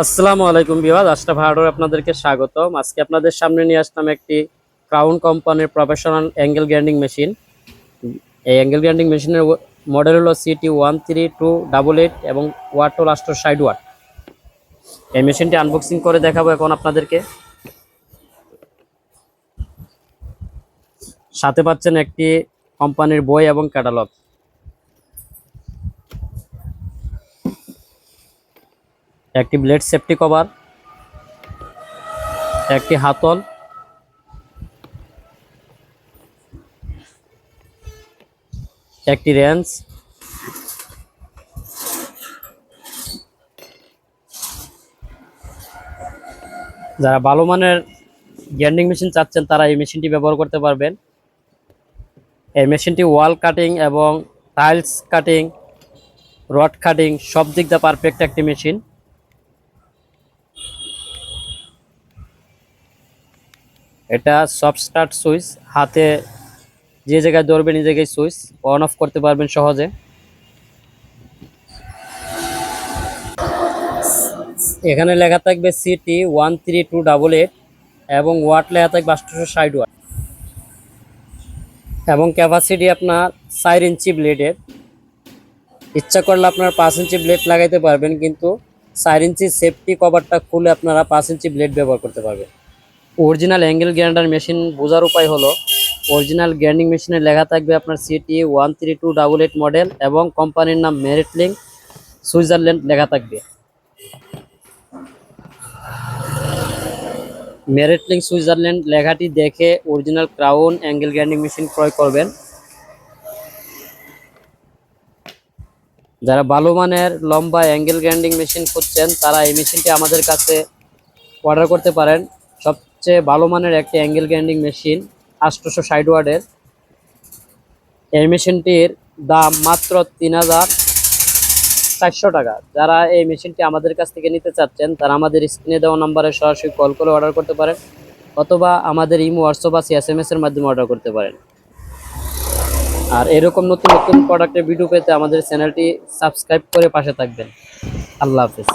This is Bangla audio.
আসসালামু আলাইকুম বিওয়াজ আশরাফ হার্ডওয়ার আপনাদেরকে স্বাগতম। আজকে আপনাদের সামনে নিয়ে আসলাম একটি ক্রাউন কোম্পানির প্রফেশনাল অ্যাঙ্গেল গ্রাইন্ডিং মেশিন এই অ্যাঙ্গেল গ্রাইন্ডিং মেশিনের মডেল হলো CT one three two double eight এবং ওয়াট আষ্টর সাইড ওয়াট এই মেশিনটি আনবক্সিং করে দেখাবো এখন আপনাদেরকে। সাথে পাচ্ছেন একটি কোম্পানির বই এবং ক্যাটালগ একটি ব্লেড সেফটি কভার একটি হাতল, একটি রেঞ্জ যারা ভালো মানের গ্যান্ডিং মেশিন চাচ্ছেন, তারা এই মেশিনটি ব্যবহার করতে পারবেন। এই মেশিনটি ওয়াল কাটিং এবং টাইলস কাটিং রড কাটিং সব দিক দিয়ে পারফেক্ট একটি মেশিন এটা সফট স্টার্ট সুইচ হাতে যে জায়গায় ধরবেন এই জায়গায় সুইচ অন অফ করতে পারবেন সহজে। এখানে লেখা থাকবে CT one three two double eight এবং ওয়াট লেখা থাকবে আটশোশো ষাট ওয়াট। এবং ক্যাপাসিটি আপনার চার ইঞ্চি ব্লেডের ইচ্ছা করলে আপনার পাঁচ ইঞ্চি ব্লেড লাগাইতে পারবেন, কিন্তু চার ইঞ্চি সেফটি কভারটা খুলে আপনারা পাঁচ ইঞ্চি ব্লেড ব্যবহার করতে পারবেন। অরিজিনাল অ্যাঙ্গেল গ্রাইন্ডার মেশিন বোঝার উপায় হলো, অরিজিনাল গ্রাইন্ডিং মেশিনে লেখা থাকবে আপনার CT one three two double eight model এবং কোম্পানির নাম মেরিটলিং সুইজারল্যান্ড লেখা থাকবে। মেরিটলিং সুইজারল্যান্ড লেখাটি দেখে original Crown angle grinding machine ক্রয় করবেন। যারা ভালো মানের লম্বা অ্যাঙ্গেল গ্রাইন্ডিং মেশিন খুঁজছেন, তারা এই মেশিনটি আমাদের কাছে অর্ডার করতে পারেন। সবচেয়ে ভালো মানের একটি অ্যাঙ্গেল গ্রাইন্ডিং মেশিন আটশোশো ষাট ওয়ার্ডের এই মেশিনটির দাম মাত্র তিন হাজার চারশো টাকা। যারা এই মেশিনটি আমাদের কাছ থেকে নিতে চাচ্ছেন, তারা আমাদের স্ক্রিনে দেওয়া নম্বরে সরাসরি কল করে অর্ডার করতে পারেন, অথবা আমাদের ইমো, হোয়াটসঅ্যাপ আছে এস এম এর মাধ্যমে অর্ডার করতে পারেন। আর এরকম নতুন নতুন প্রোডাক্টের ভিডিও পেতে আমাদের চ্যানেলটি সাবস্ক্রাইব করে পাশে থাকবেন। আল্লাহ হাফিজ।